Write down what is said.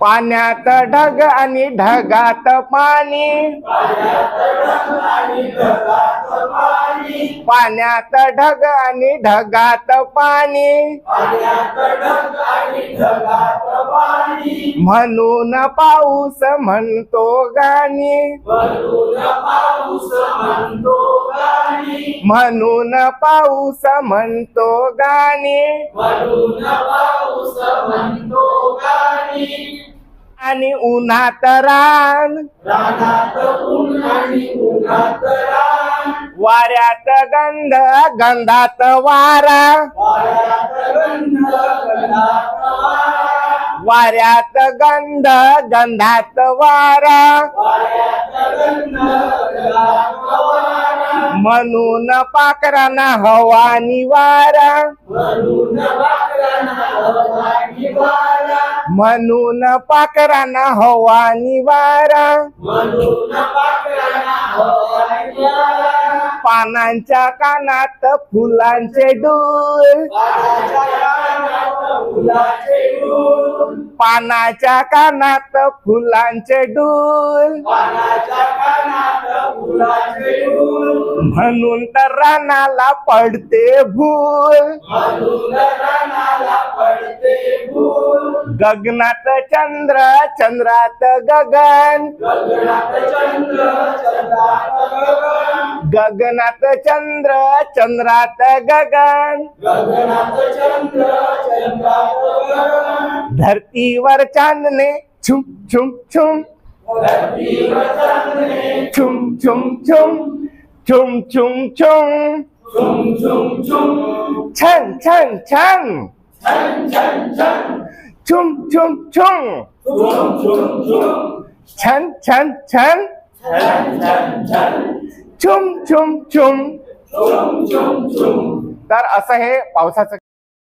पाण्यात ढग आणि ढगात पाणी. पाण्यात ढग आणि ढगात पाणी. म्हणून पाऊस म्हणतो गाणी. म्हणून पाऊस म्हणतो गाणी. आणि उन्हात रान. रानात उन्हात रान. वाऱ्यात गंध गंधात वारा. वाऱ्यात गंध गंधात वारा. वाऱ्यात गंध गंधात वारा. वाऱ्यात गंध म्हणून पाखरांना हवा निवारा. म्हणून पाखरांना हवा निवारा. पानांच्या कानात फुलांचे डूल पानाच्या कानात फुलांचे डूल. म्हणून तर रानाला पडते भूल. गगनात चंद्र चंद्रात गगन. गगनात चंद्र चंद्रात गगन. धरतीवर चांदणे छुम छुम छुम. छुम छुम छुम. छुम छुम छुम. छन छन छन. छुम छुम छुम. छन छन छन. छुम छुम छुम. तर असं हे पावसाचं